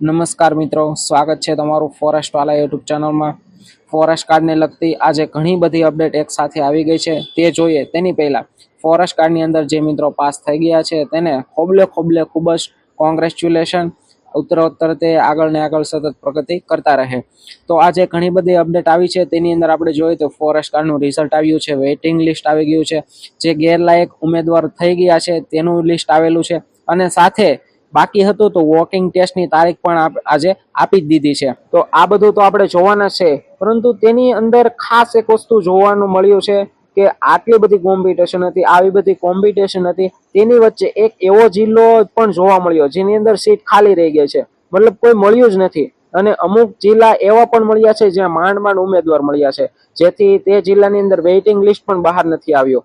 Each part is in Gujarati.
નમસ્કાર મિત્રો, સ્વાગત છે તમારું ફોરેસ્ટવાલા યુટ્યુબ ચેનલમાં. ફોરેસ્ટ કાર્ડને લગતી આજે ઘણી બધી અપડેટ એક સાથે આવી ગઈ છે. તે જોઈએ તેની પહેલાં, ફોરેસ્ટ કાર્ડની અંદર જે મિત્રો પાસ થઈ ગયા છે તેને ખોબલે ખોબલે ખૂબ જ કોંગ્રેચ્યુલેશન, ઉત્તરોત્તર તે આગળ ને આગળ સતત પ્રગતિ કરતા રહે. તો આજે ઘણી બધી અપડેટ આવી છે. તેની અંદર આપણે જોઈએ તો ફોરેસ્ટ કાર્ડનું રિઝલ્ટ આવ્યું છે, વેઇટિંગ લિસ્ટ આવી ગયું છે, જે ગેરલાયક ઉમેદવાર થઈ ગયા છે તેનું લિસ્ટ આવેલું છે. અને સાથે બાકી હતું તો વોકિંગ ટેસ્ટની તારીખ પણ આજે આપી જ દીધી છે. તો આ બધું તો આપણે જોવાના છે, પરંતુ તેની અંદર ખાસ એક વસ્તુ જોવાનું મળ્યું છે કે આટલી બધી કોમ્પિટિશન હતી, આવી બધી કોમ્પિટિશન હતી, તેની વચ્ચે એક એવો જિલ્લો પણ જોવા મળ્યો, જેની અંદર સીટ ખાલી રહી ગઈ છે. મતલબ કોઈ મળ્યું જ નથી. અને અમુક જિલ્લા એવા પણ મળ્યા છે જ્યાં માંડ માંડ ઉમેદવાર મળ્યા છે, જેથી તે જિલ્લાની અંદર વેઇટિંગ લિસ્ટ પણ બહાર નથી આવ્યો.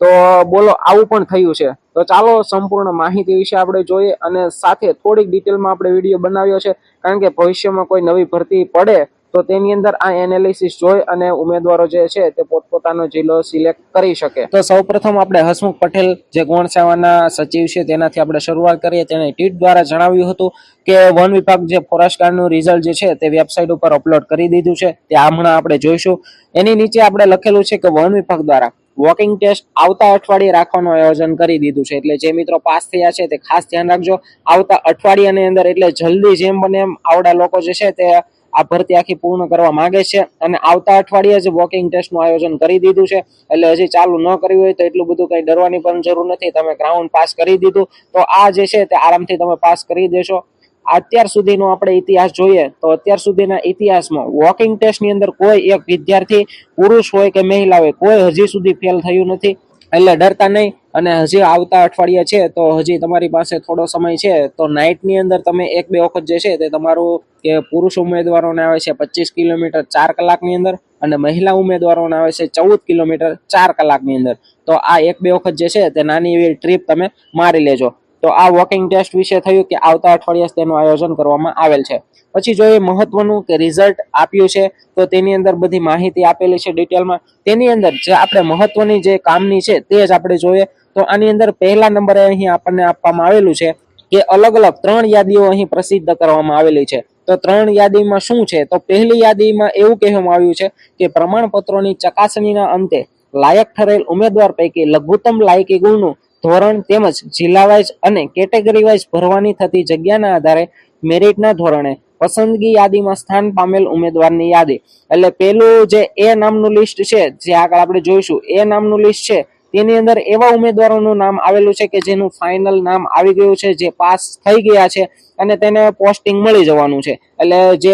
તો બોલો, આવું પણ થયું છે. તો ચાલો સંપૂર્ણ માહિતી વિશે આપણે જોઈએ અને સાથે થોડીક ડિટેલમાં આપણે વીડિયો બનાવ્યો છે. કારણ કે ભવિષ્યમાં કોઈ નવી ભરતી પડે તો તેની અંદર આ એનાલિસિસ જોઈ અને ઉમેદવારો જે છે તે પોતપોતાનો જિલ્લો સિલેક્ટ કરી શકે. તો સૌપ્રથમ આપણે હસમુખ પટેલ, જે ગૌણ સેવાના સચિવ છે, તેનાથી આપણે શરૂઆત કરીએ. તેણે ટ્વીટ દ્વારા જણાવ્યું હતું કે વન વિભાગ જે ફોરેસ્ટ ગાર્ડનું રિઝલ્ટ જે છે તે વેબસાઇટ ઉપર અપલોડ કરી દીધું છે. તે હમણાં આપણે જોઈશું. એની નીચે આપણે લખેલું છે કે વન વિભાગ દ્વારા વોકિંગ ટેસ્ટ આવતા અઠવાડિયે રાખવાનું આયોજન કરી દીધું છે. એટલે જે મિત્રો પાસ થયા છે તે ખાસ ધ્યાન રાખજો. આવતા અઠવાડિયાની અંદર એટલે જલ્દી જેમ બને એમ આવડા લોકો જે છે તે આ ભરતી આખી પૂર્ણ કરવા માંગે છે અને આવતા અઠવાડિયે જ વોકિંગ ટેસ્ટનું આયોજન કરી દીધું છે. એટલે હજી ચાલુ ન કર્યું હોય તો એટલું બધું કંઈ ડરવાની પણ જરૂર નથી. તમે ગ્રાઉન્ડ પાસ કરી દીધું. તો આ જે છે તે આરામથી તમે પાસ કરી દેશો. અત્યાર સુધીનો આપણે ઇતિહાસ જોઈએ તો અત્યાર સુધીના ઇતિહાસમાં વોકિંગ ટેસ્ટની અંદર કોઈ એક વિદ્યાર્થી પુરુષ હોય કે મહિલા હોય કોઈ હજી સુધી ફેલ થયું નથી. એટલે ડરતા નહીં. અને હજી આવતા અઠવાડિયા છે, તો હજી તમારી પાસે થોડો સમય છે, તો નાઇટની અંદર તમે એક બે વખત જે છે તે તમારું કે પુરુષ ઉમેદવારોને આવે છે પચીસ કિલોમીટર ચાર કલાકની અંદર અને મહિલા ઉમેદવારોને આવે છે ચૌદ કિલોમીટર ચાર કલાકની અંદર. તો આ એક બે વખત જે છે તે નાની એવી ટ્રીપ તમે મારી લેજો. તો આ વોકિંગ ટેસ્ટ વિશે થયું કે આવતા અઠવાડિયે તેનું આયોજન કરવામાં આવેલ છે. પછી જોઈએ મહત્વનું કે રિઝલ્ટ આપ્યું છે, તો તેની અંદર બધી માહિતી આપેલી છે ડિટેલમાં તેની અંદર જે આપણે મહત્વની જે કામની છે તે જ આપણે જોઈએ. તો આની અંદર પહેલા નંબરે અહીં આપણને આપવામાં આવેલું છે કે અલગ અલગ ત્રણ યાદીઓ અહીં પ્રસિદ્ધ કરવામાં આવેલી છે. તો ત્રણ યાદીમાં શું છે? તો પહેલી યાદીમાં એવું કહેવામાં આવ્યું છે કે પ્રમાણપત્રોની ચકાસણીના અંતે લાયક ઠરેલ ઉમેદવાર પૈકી લઘુત્તમ લાયકી ગુણનું ધોરણ તેમજ જિલ્લા વાઇઝ અને કેટેગરી વાઇઝ ભરવાની થતી જગ્યાના આધારે મેરિટના ધોરણે પસંદગી યાદીમાં સ્થાન પામેલ ઉમેદવારની યાદી. એટલે પેલું જે એ નામનું લિસ્ટ છે, જે આગળ આપણે જોઈશું, એ નામનું લિસ્ટ છે તેની અંદર એવા ઉમેદવારોનું નામ આવેલું છે કે જેનું ફાઇનલ નામ આવી ગયું છે, જે પાસ થઈ ગયા છે અને તેને પોસ્ટિંગ મળી જવાનું છે. એટલે જે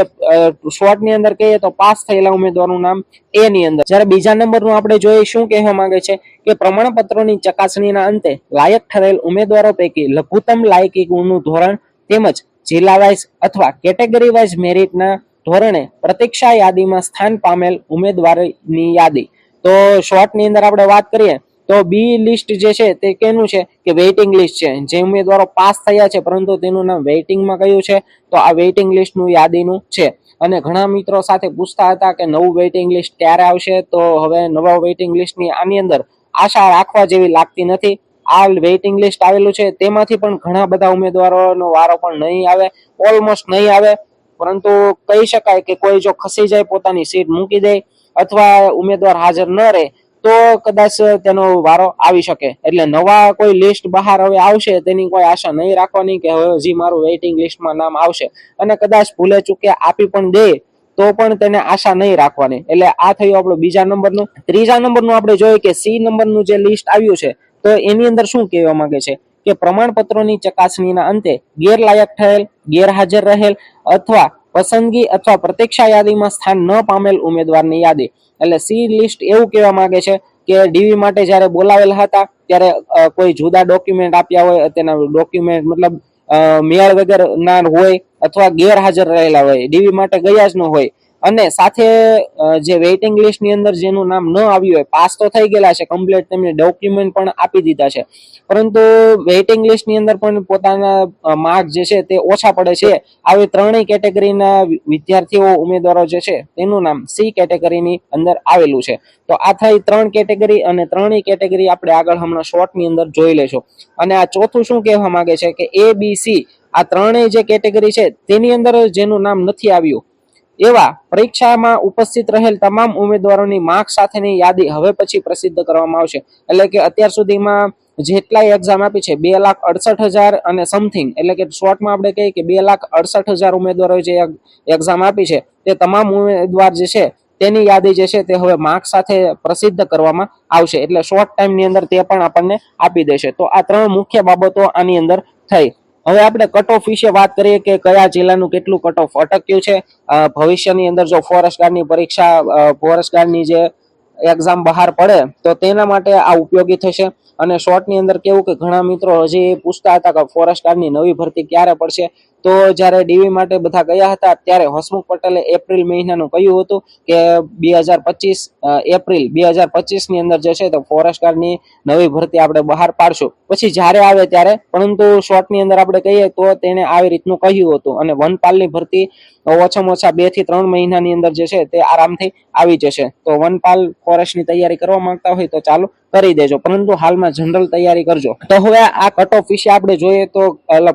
શોર્ટની અંદર કહીએ તો પાસ થયેલા ઉમેદવારનું નામ એ ની અંદર. જ્યારે બીજા નંબરનું આપણે જોઈએ શું કહેવા માંગે છે કે પ્રમાણપત્રોની ચકાસણીના અંતે લાયક ઠરેલ ઉમેદવારો પૈકી લઘુત્તમ લાયકી ગુણનું ધોરણ તેમજ જિલ્લા વાઇઝ અથવા કેટેગરી વાઇઝ મેરિટના ધોરણે પ્રતીક્ષા યાદીમાં સ્થાન પામેલ ઉમેદવારની યાદી. તો શોર્ટની અંદર આપણે વાત કરીએ તો બી લિસ્ટ જે છે તે કેનું છે? કે વેઇટિંગ લિસ્ટ છે. જે ઉમેદવારો પાસ થયા છે, પરંતુ તેનું નામ વેઇટિંગમાં કયું છે? તો આ વેઇટિંગ લિસ્ટનું યાદીનું છે. અને ઘણા મિત્રો સાથે પૂછતા હતા કે નવું વેઇટિંગ લિસ્ટ ક્યારે આવશે? તો હવે નવા વેઇટિંગ લિસ્ટની આની અંદર આશા રાખવા જેવી લાગતી નથી. આ વેઇટિંગ લિસ્ટ આવેલું છે. તેમાંથી પણ ઘણા બધા ઉમેદવારોનો વારો પણ નહીં આવે ઓલમોસ્ટ નહીં આવે. પરંતુ કહી શકાય કે કોઈ જો ખસી જાય, પોતાની સીટ મૂકી દે, અથવા ઉમેદવાર હાજર ન રહે તો કદાચ તેનો વારો આવી શકે. એટલે નવા કોઈ લિસ્ટ બહાર હવે આવશે, તેની કોઈ આશા નહીં રાખવાની કે હવે હજી મારું વેઇટિંગ લિસ્ટમાં નામ આવશે. અને કદાચ ભૂલે ચૂકે આપી પણ દે, તો પણ તેને આશા નહીં રાખવાની. એટલે આ થયું આપણું બીજા નંબરનું. ત્રીજા નંબરનું આપણે જોઈએ કે સી નંબરનું જે લિસ્ટ આવ્યું છે, તો એની અંદર શું કહેવા માંગે છે? કે પ્રમાણપત્રોની ચકાસણીના અંતે ગેરલાયક થયેલ, ગેરહાજર રહેલ અથવા પસંદગી અથવા પ્રતીક્ષા યાદીમાં સ્થાન ન પામેલ ઉમેદવારની યાદી. એટલે સી લિસ્ટ એવું કહેવા માંગે છે કે ડીવી માટે જ્યારે બોલાવેલા હતા, ત્યારે કોઈ જુદા ડોક્યુમેન્ટ આપ્યા હોય, તેના ડોક્યુમેન્ટ મતલબ મેળ વગર ના હોય અથવા ગેરહાજર રહેલા હોય, ડીવી માટે ગયા જ ન હોય અને સાથે જે વેઇટિંગ લિસ્ટની અંદર જેનું નામ ન આવ્યું હોય પાસ તો થઈ ગયેલા છે કમ્પ્લીટ તેમને ડોક્યુમેન્ટ પણ આપી દીધા છે. પરંતુ વેઇટિંગ લિસ્ટની અંદર પણ પોતાના માર્ક જે છે તે ઓછા પડે છે. આવી ત્રણેય કેટેગરીના વિદ્યાર્થીઓ, ઉમેદવારો જે છે, તેનું નામ સી કેટેગરીની અંદર આવેલું છે. તો આ થઈ ત્રણ કેટેગરી અને ત્રણેય કેટેગરી આપણે આગળ હમણાં શોર્ટની અંદર જોઈ લેશું અને આ ચોથું શું કહેવા માંગે છે કે એ બી સી આ ત્રણેય જે કેટેગરી છે, તેની અંદર જેનું નામ નથી આવ્યું એવા પરીક્ષામાં ઉપસ્થિત રહેલ તમામ ઉમેદવારોની માર્ક સાથેની યાદી હવે પછી પ્રસિદ્ધ કરવામાં આવશે. એટલે કે અત્યાર સુધીમાં જેટલાય એક્ઝામ આપી છે, બે લાખ અડસઠ હજાર અને સમથિંગ એટલે કે શોર્ટમાં આપણે કહીએ કે બે લાખ અડસઠ હજાર ઉમેદવારોએ જે એક્ઝામ આપી છે, તે તમામ ઉમેદવાર જે છે, તેની યાદી જે છે, તે હવે માર્ક સાથે પ્રસિદ્ધ કરવામાં આવશે. એટલે શોર્ટ ટાઈમની અંદર તે પણ આપણને આપી દેશે. તો આ ત્રણ મુખ્ય બાબતો આની અંદર થઈ. હવે આપણે કટ ઓફ વિશે વાત કરીએ કે કયા જિલ્લાનું કેટલું કટ ઓફ અટક્યું છે? ભવિષ્યની અંદર જો ફોરેસ્ટ ગાર્ડની પરીક્ષા ફોરેસ્ટ ગાર્ડની જે એક્ઝામ બહાર પડે, તો તેના માટે આ ઉપયોગી થશે. અને શોર્ટની અંદર કેવું કે ઘણા મિત્રો હજી પૂછતા હતા કે ફોરેસ્ટ ગાર્ડની નવી ભરતી ક્યારે પડશે? તો જ્યારે ડીવી માટે બધા ગયા હતા, ત્યારે હસમુખ પટેલે એપ્રિલ મહિનાનું કહ્યું હતું કે બે હજાર પચીસ એપ્રિલ બે હજાર પચીસની અંદર જે છે તો ફોરેસ્ટ ગાર્ડની નવી ભરતી આપણે બહાર પાડશું. પછી જ્યારે આવે ત્યારે, પરંતુ શોર્ટની અંદર આપણે કહીએ તો તેને આવી રીતનું કહ્યું હતું અને વનપાલની ભરતી ઓછામાં ઓછા બેથી ત્રણ મહિનાની અંદર જે છે તે આરામથી આવી જશે. તો વનપાલ ફોરેસ્ટની તૈયારી કરવા માંગતા હોય તો ચાલુ કરી દેજો. પરંતુ હાલમાં જનરલ તૈયારી કરજો. તો હવે આ કટ ઓફ વિશે આપણે જોઈએ તો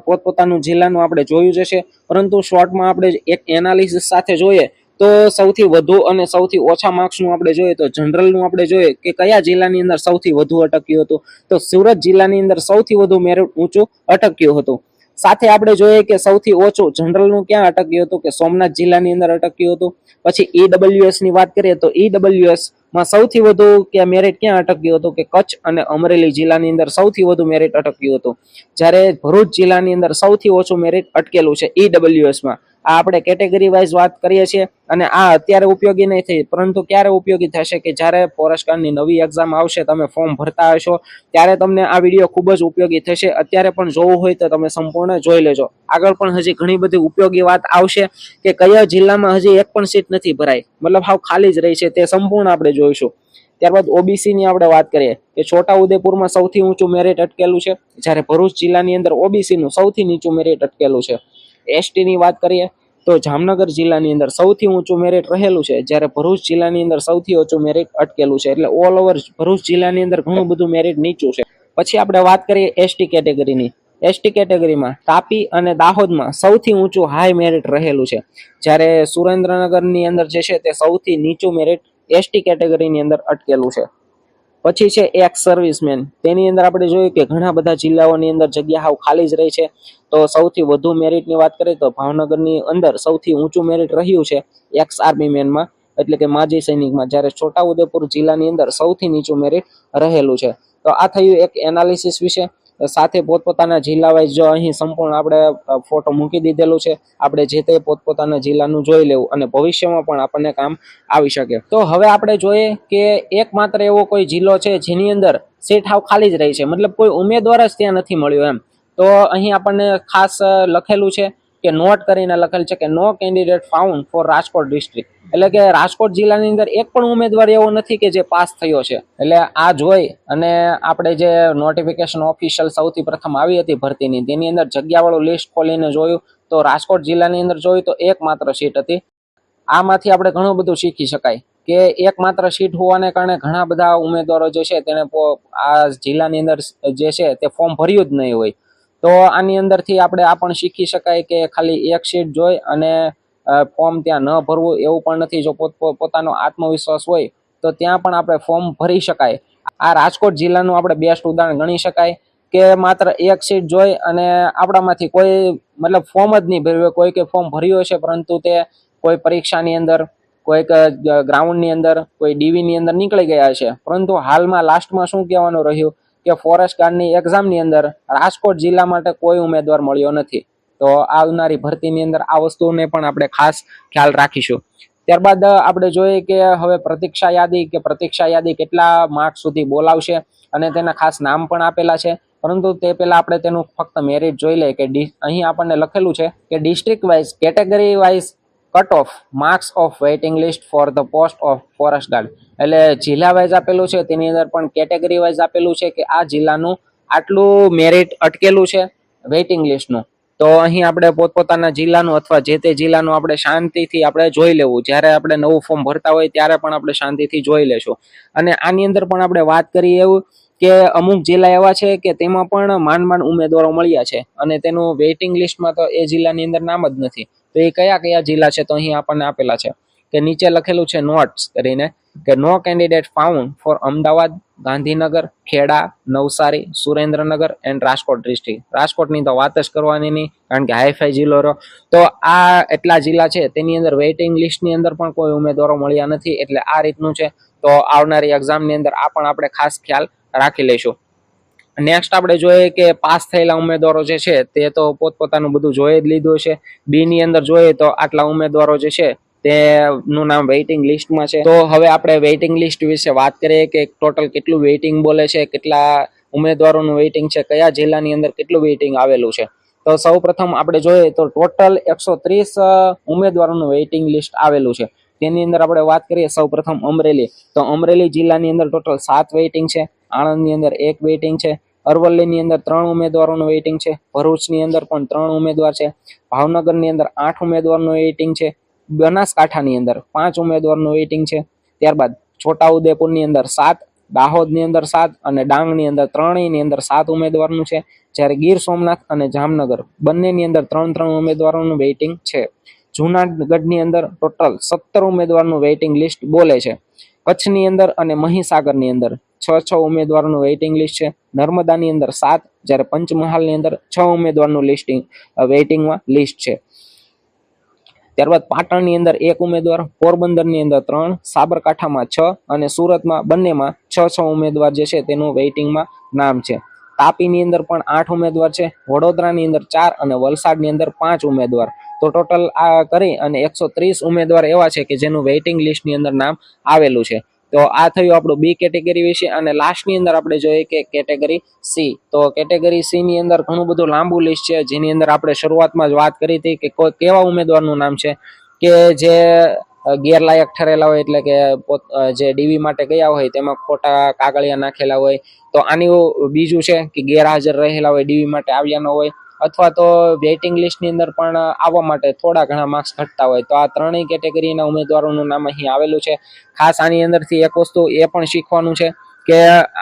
પોતપોતાનું જિલ્લાનું આપણે જોયું જશે પરંતુ શોર્ટમાં આપણે એક એનાલિસિસ સાથે જોઈએ તો સૌથી વધુ અને સૌથી ઓછા માર્ક્સનું આપણે જોઈએ તો જનરલનું આપણે જોઈએ કે કયા જિલ્લાની અંદર સૌથી વધુ અટક્યું હતું. તો સુરત જિલ્લાની અંદર સૌથી વધુ મેરિટ ઊંચું અટક્યું હતું. સાથે આપણે જોઈએ કે સૌથી ઓછું જનરલનું ક્યાં અટક્યું હતું કે સોમનાથ જિલ્લાની અંદર અટક્યું હતું. પછી ઈડબ્લ્યુએસની વાત કરીએ તો ઈડબ્લ્યુએસ માં સૌથી વધુ કે મેરિટ ક્યાં અટક્યું હતું કે કચ્છ અને અમરેલી જિલ્લાની અંદર સૌથી વધુ મેરિટ અટક્યું હતું? જ્યારે ભરૂચ જિલ્લાની અંદર સૌથી ઓછું મેરિટ અટકેલું છે ઈડબ્લ્યુએસમાં. આ આપણે કેટેગરી વાઇઝ વાત કરીએ છીએ અને આ અત્યારે ઉપયોગી નહીં થઈ પરંતુ ક્યારે ઉપયોગી થશે કે જ્યારે ફોરેસ્ટ ગાર્ડની નવી એક્ઝામ આવશે, તમે ફોર્મ ભરતા હશો, ત્યારે તમને આ વીડિયો ખૂબ જ ઉપયોગી થશે. અત્યારે પણ જોવું હોય તો તમે સંપૂર્ણ જોઈ લેજો. આગળ પણ હજી ઘણી બધી ઉપયોગી વાત આવશે કે કયા જિલ્લામાં હજી એક પણ સીટ નથી ભરાઈ. મતલબ હાવ ખાલી જ રહી છે, તે સંપૂર્ણ આપણે જોઈશું. ત્યારબાદ ઓબીસી ની આપણે વાત કરીએ કે છોટા ઉદેપુરમાં સૌથી ઊંચું મેરિટ અટકેલું છે. જ્યારે ભરૂચ જિલ્લાની અંદર ઓબીસી નું સૌથી નીચું મેરિટ અટકેલું છે. એસટી ની વાત કરીએ તો જામનગર જિલ્લાની અંદર સૌથી ઊંચું મેરિટ રહેલું છે. જ્યારે ભરૂચ જિલ્લાની અંદર સૌથી ઓછું મેરિટ અટકેલું છે. એટલે ઓલ ઓવર ભરૂચ જિલ્લાની અંદર ઘણું બધું મેરિટ નીચું છે. પછી આપણે વાત કરીએ એસટી કેટેગરીની એસટી કેટેગરીમાં તાપી અને દાહોદમાં સૌથી ઊંચું હાઈ મેરિટ રહેલું છે. જ્યારે સુરેન્દ્રનગરની અંદર જે છે તે સૌથી નીચું મેરિટ એસટી કેટેગરીની અંદર અટકેલું છે. પછી છે એક્સ સર્વિસમેન તેની અંદર આપણે જોયું કે ઘણા બધા જિલ્લાઓની અંદર જગ્યા ખાલી જ રહી છે. તો સૌથી વધુ મેરિટની વાત કરીએ તો ભાવનગરની અંદર સૌથી ઊંચું મેરિટ રહ્યું છે એક્સ આર્મી મેનમાં એટલે કે માજી સૈનિકમાં. જ્યારે છોટાઉદેપુર જિલ્લાની અંદર સૌથી નીચું મેરિટ રહેલું છે. તો આ થયું એક એનાલિસિસ વિશે. સાથે પોતપોતાના જિલ્લા વાઇઝ જો અહીં સંપૂર્ણ આપણે ફોટો મૂકી દીધેલું છે, આપણે જે તે પોતપોતાના જિલ્લાનું જોઈ લેવું અને ભવિષ્યમાં પણ આપણને કામ આવી શકે. તો હવે આપણે જોઈએ કે એકમાત્ર એવો કોઈ જિલ્લો છે જેની અંદર સીટ હાવ ખાલી જ રહી છે. મતલબ કોઈ ઉમેદવાર જ ત્યાં નથી મળ્યો એમ. તો અહીં આપણને ખાસ લખેલું છે કે નોટ કરીને લખેલ છે કે no candidate found for Rajkot district એટલે કે રાજકોટ જિલ્લાની અંદર એક પણ ઉમેદવાર એવો નથી કે જે પાસ થયો છે. એટલે આ જોઈ અને આપણે જે નોટિફિકેશન ઓફિશિયલ સૌથી પ્રથમ આવી હતી ભરતીની, તેની અંદર જગ્યાવાળું લિસ્ટ ખોલીને જોયું તો રાજકોટ જિલ્લાની અંદર જોયું તો એકમાત્ર સીટ હતી. આમાંથી આપણે ઘણું બધું શીખી શકાય કે એકમાત્ર સીટ હોવાને કારણે ઘણા બધા ઉમેદવારો જે છે તેને આ જિલ્લાની અંદર જે છે તે ફોર્મ ભર્યું જ નહીં હોય. તો આની અંદરથી આપણે આ પણ શીખી શકાય કે ખાલી એક સીટ જોઈ અને ફોર્મ ત્યાં ન ભરવું એવું પણ નથી. જો પોતાનો આત્મવિશ્વાસ હોય તો ત્યાં પણ આપણે ફોર્મ ભરી શકાય. આ રાજકોટ જિલ્લાનું આપણે બેસ્ટ ઉદાહરણ ગણી શકાય કે માત્ર એક સીટ જોઈ અને આપણામાંથી કોઈ મતલબ ફોર્મ જ નહીં ભર્યું કોઈ કે ફોર્મ ભર્યું હશે પરંતુ તે કોઈ પરીક્ષાની અંદર કોઈક ગ્રાઉન્ડની અંદર, કોઈ ડીવીની અંદર નીકળી ગયા છે પરંતુ હાલમાં લાસ્ટમાં શું કહેવાનું રહ્યું? કે ફોરેસ્ટ ગાર્ડની એક્ઝામની અંદર રાજકોટ જિલ્લા માટે કોઈ ઉમેદવાર મળ્યો નથી. તો આવનારી ભરતીની અંદર આ વસ્તુને પણ આપણે ખાસ ખ્યાલ રાખીશું. ત્યારબાદ આપણે જોઈએ કે હવે પ્રતીક્ષા યાદી કે પ્રતીક્ષા યાદી કેટલા માર્ક સુધી બોલાવશે અને તેના ખાસ નામ પણ આપેલા છે. પરંતુ તે પહેલાં આપણે તેનું ફક્ત મેરિટ જોઈ લઈએ કે અહીં આપણને લખેલું છે કે district wise category wise cut off marks of waiting list for the post of forest guard એટલે જિલ્લા વાઇઝ આપેલું છે, તેની અંદર પણ કેટેગરી વાઇઝ આપેલું છે કે આ જિલ્લાનું આટલું મેરિટ અટકેલું છે વેઇટિંગ લિસ્ટનું તો અહીં આપણે પોતપોતાના જિલ્લાનું અથવા જે તે જિલ્લાનું આપણે શાંતિથી આપણે જોઈ લેવું. જ્યારે આપણે નવું ફોર્મ ભરતા હોય ત્યારે પણ આપણે શાંતિથી જોઈ લેશું. અને આની અંદર પણ આપણે વાત કરીએ એવું કે અમુક જિલ્લા એવા છે કે તેમાં પણ માંડ માંડ ઉમેદવારો મળ્યા છે. અને તેનું વેઇટિંગ લિસ્ટમાં તો એ જિલ્લાની અંદર નામ જ નથી. તો એ કયા કયા જિલ્લા છે તો અહીં આપણને આપેલા છે કે નીચે લખેલું છે નોટ્સ કરીને કે no candidate found for Ahmedabad, Gandhinagar, Kheda, Navsari, Surendranagar and Rajkot district રાજકોટની તો વાત જ કરવાની નહીં, કારણ કે હાઈફાઈ જિલ્લો રહ્યો. તો આ એટલા જિલ્લા છે, તેની અંદર વેઇટિંગ લિસ્ટની અંદર પણ કોઈ ઉમેદવારો મળ્યા નથી, એટલે આ રીતનું છે. તો આવનારી એક્ઝામની અંદર આ પણ આપણે ખાસ ખ્યાલ રાખી લઈશું. નેક્સ્ટ આપણે જોઈએ કે પાસ થયેલા ઉમેદવારો જે છે, તે તો પોતપોતાનું બધું જોઈ જ લીધું છે બીની અંદર જોઈએ તો આટલા ઉમેદવારો જે છે, તેનું નામ વેઇટિંગ લિસ્ટમાં છે. તો હવે આપણે વેઇટિંગ લિસ્ટ વિશે વાત કરીએ કે ટોટલ કેટલું વેઇટિંગ બોલે છે, કેટલા ઉમેદવારોનું વેઇટિંગ છે, કયા જિલ્લાની અંદર કેટલું વેઇટિંગ આવેલું છે. તો સૌ આપણે જોઈએ તો ટોટલ એકસો ત્રીસ ઉમેદવારોનું વેઇટિંગ લિસ્ટ આવેલું છે. તેની અંદર આપણે વાત કરીએ સૌ અમરેલી. તો અમરેલી જિલ્લાની અંદર ટોટલ સાત વેઇટિંગ છે, આણંદની અંદર એક વેઇટિંગ છે અરવલ્લીની અંદર ત્રણ ઉમેદવારોનું વેઇટિંગ છે. ભરૂચની અંદર પણ ત્રણ ઉમેદવાર છે. ભાવનગરની અંદર આઠ ઉમેદવારનું વેઇટિંગ છે. બનાસકાંઠાની અંદર પાંચ ઉમેદવારનું વેઇટિંગ છે. ત્યારબાદ છોટાઉદેપુરની અંદર સાત, દાહોદની અંદર સાત અને ડાંગની અંદર ત્રણેયની અંદર સાત ઉમેદવારનું છે. જ્યારે ગીર સોમનાથ અને જામનગર બંનેની અંદર ત્રણ ત્રણ ઉમેદવારોનું વેઇટિંગ છે. જુનાગઢની અંદર ટોટલ સત્તર ઉમેદવારનું વેઇટિંગ લિસ્ટ બોલે છે. કચ્છની અંદર અને મહીસાગરની અંદર છ છ ઉમેદવારોનું વેઇટિંગ લિસ્ટ છે. નર્મદાની અંદર સાત, જ્યારે પંચમહાલની અંદર છ ઉમેદવારનું લિસ્ટિંગ વેઇટિંગમાં લિસ્ટ છે. ત્યારબાદ પાટણની અંદર એક ઉમેદવાર, પોરબંદરની અંદર ત્રણ, સાબરકાંઠામાં છ અને સુરતમાં બંનેમાં છ છ ઉમેદવાર જે છે તેનું વેઇટિંગમાં નામ છે. તાપીની અંદર પણ આઠ ઉમેદવાર છે, વડોદરાની અંદર ચાર અને વલસાડની અંદર પાંચ ઉમેદવાર. તો ટોટલ આ કરી અને એકસો ત્રીસ ઉમેદવાર એવા છે કે જેનું વેઇટિંગ લિસ્ટની અંદર નામ આવેલું છે. તો આ થયું આપણું બી કેટેગરી વિશે અને લાસ્ટની અંદર આપણે જોઈએ કે કેટેગરી સી. તો કેટેગરી સી ની અંદર ઘણું બધું લાંબુ લિસ્ટ છે, જેની અંદર આપણે શરૂઆતમાં જ વાત કરી હતી કે કોઈ કેવા ઉમેદવારનું નામ છે કે જે ગેરલાયક ઠરેલા હોય એટલે કે જે ડીવી માટે ગયા હોય તેમાં ખોટા કાગળિયા નાખેલા હોય. તો આની બીજું છે કે ગેરહાજર રહેલા હોય ડીવી માટે આવ્યા ન હોય. અથવા તો વેઇટિંગ લિસ્ટની અંદર પણ આવવા માટે થોડા ઘણા માર્ક્સ ઘટતા હોય. તો આ ત્રણેય કેટેગરીના ઉમેદવારોનું નામ અહીં આવેલું છે. ખાસ આની અંદરથી એક વસ્તુ એ પણ શીખવાનું છે કે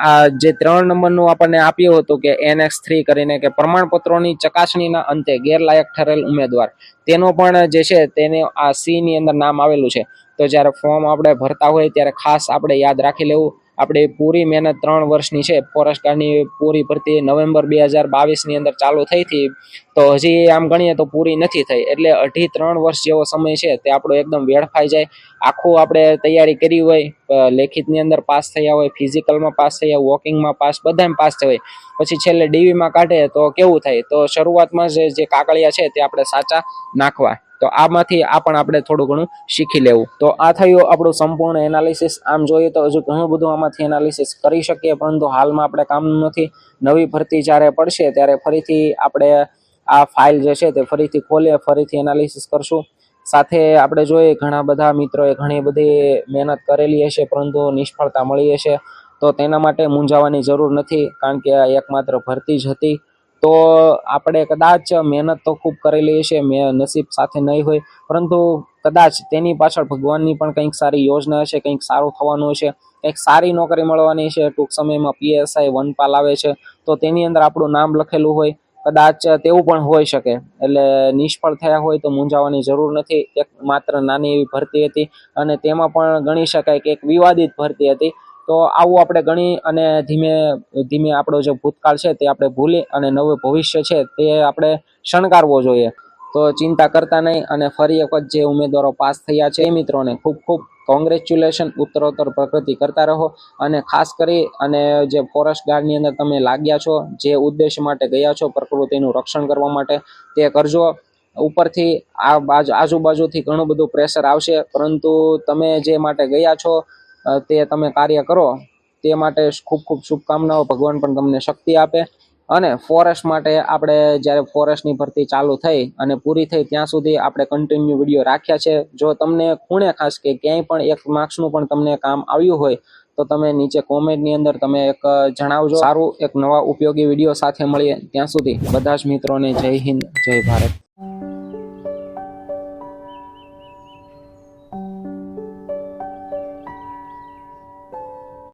આ જે ત્રણ નંબરનું આપણને આપ્યું હતું કે એનએક્સ થ્રી કરીને કે પ્રમાણપત્રોની ચકાસણીના અંતે ગેરલાયક ઠરેલ ઉમેદવાર. તેનો પણ જે છે તેને આ સી ની અંદર નામ આવેલું છે. તો જ્યારે ફોર્મ આપણે ભરતા હોય ત્યારે ખાસ આપણે યાદ રાખી લેવું. આપણે પૂરી મહેનત ત્રણ વર્ષની છે. ફોરેસ્ટ ગાર્ડની પૂરી ભરતી નવેમ્બર બે હજાર બાવીસની અંદર ચાલુ થઈ હતી. તો હજી આમ ગણીએ તો પૂરી નથી થઈ. એટલે અઢી ત્રણ વર્ષ જેવો સમય છે તે આપણો એકદમ વેડફાઈ જાય. આખું આપણે તૈયારી કરી હોય લેખિતની અંદર પાસ થયા હોય, ફિઝિકલમાં પાસ થયા, વોકિંગમાં પાસ, બધામાં પાસ થયા પછી છેલ્લે ડીવીમાં કાઢે તો કેવું થાય? તો શરૂઆતમાં જે જે કાગળિયા છે તે આપણે સાચા નાખવા. તો આમાંથી આ પણ આપણે થોડું ઘણું શીખી લેવું. તો આ થયું આપણું સંપૂર્ણ એનાલિસિસ આમ જોઈએ તો હજુ ઘણું બધું આમાંથી એનાલિસિસ કરી શકીએ, પરંતુ હાલમાં આપણે કામનું નથી. નવી ભરતી જ્યારે પડશે ત્યારે ફરીથી આપણે આ ફાઇલ જે છે તે ફરીથી ખોલીએ, ફરીથી એનાલિસિસ કરશું. સાથે આપણે જોઈએ, ઘણા બધા મિત્રોએ ઘણી બધી મહેનત કરેલી હશે, પરંતુ નિષ્ફળતા મળી હશે. તો તેના માટે મૂંઝાવાની જરૂર નથી, કારણ કે આ એકમાત્ર ભરતી જ હતી. તો આપણે કદાચ મહેનત તો ખૂબ કરેલી હશે, મેં નસીબ સાથે નહીં હોય, પરંતુ કદાચ તેની પાછળ ભગવાનની પણ કંઈક સારી યોજના હશે, કંઈક સારું થવાનું હશે, કંઈક સારી નોકરી મળવાની છે, ટૂંક સમયમાં પીએસઆઈ વનપાલ આવે છે, તો તેની અંદર આપણું નામ લખેલું હોય, કદાચ તેવું પણ હોઈ શકે. એટલે નિષ્ફળ થયા હોય તો મૂંઝાવાની જરૂર નથી, એક માત્ર નાની એવી ભરતી હતી અને તેમાં પણ ગણી શકાય કે એક વિવાદિત ભરતી હતી તો આવું આપણે ગણી અને ધીમે ધીમે આપણો જે ભૂતકાળ છે તે આપણે ભૂલી અને નવું ભવિષ્ય છે તે આપણે શણગારવો જોઈએ. તો ચિંતા કરતા નહીં અને ફરી એક જે ઉમેદવારો પાસ થયા છે એ મિત્રોને ખૂબ ખૂબ કોંગ્રેચ્યુલેશન ઉત્તરોત્તર પ્રગતિ કરતા રહો અને ખાસ કરી અને જે ફોરેસ્ટ ગાર્ડની અંદર તમે લાગ્યા છો, જે ઉદ્દેશ માટે ગયા છો પ્રકૃતિનું રક્ષણ કરવા માટે તે કરજો. ઉપરથી આ બાજુ, આજુબાજુથી ઘણું બધું પ્રેશર આવશે, પરંતુ તમે જે માટે ગયા છો તે તમે કાર્ય કરો. તે માટે ખૂબ ખૂબ શુભકામનાઓ. ભગવાન પણ તમને શક્તિ આપે. અને ફોરેસ્ટ માટે આપણે જ્યારે ફોરેસ્ટની ભરતી ચાલુ થઈ અને પૂરી થઈ ત્યાં સુધી આપણે કન્ટિન્યુ વીડિયો રાખ્યા છે. જો તમને ખૂણે ખાસ કે ક્યાંય પણ એક માર્ક્સનું પણ તમને કામ આવ્યું હોય, તો તમે નીચે કોમેન્ટની અંદર તમે એક જણાવજો. સારું, એક નવા ઉપયોગી વીડિયો સાથે મળીએ ત્યાં સુધી. બધા જ મિત્રોને જય હિન્દ, જય ભારત.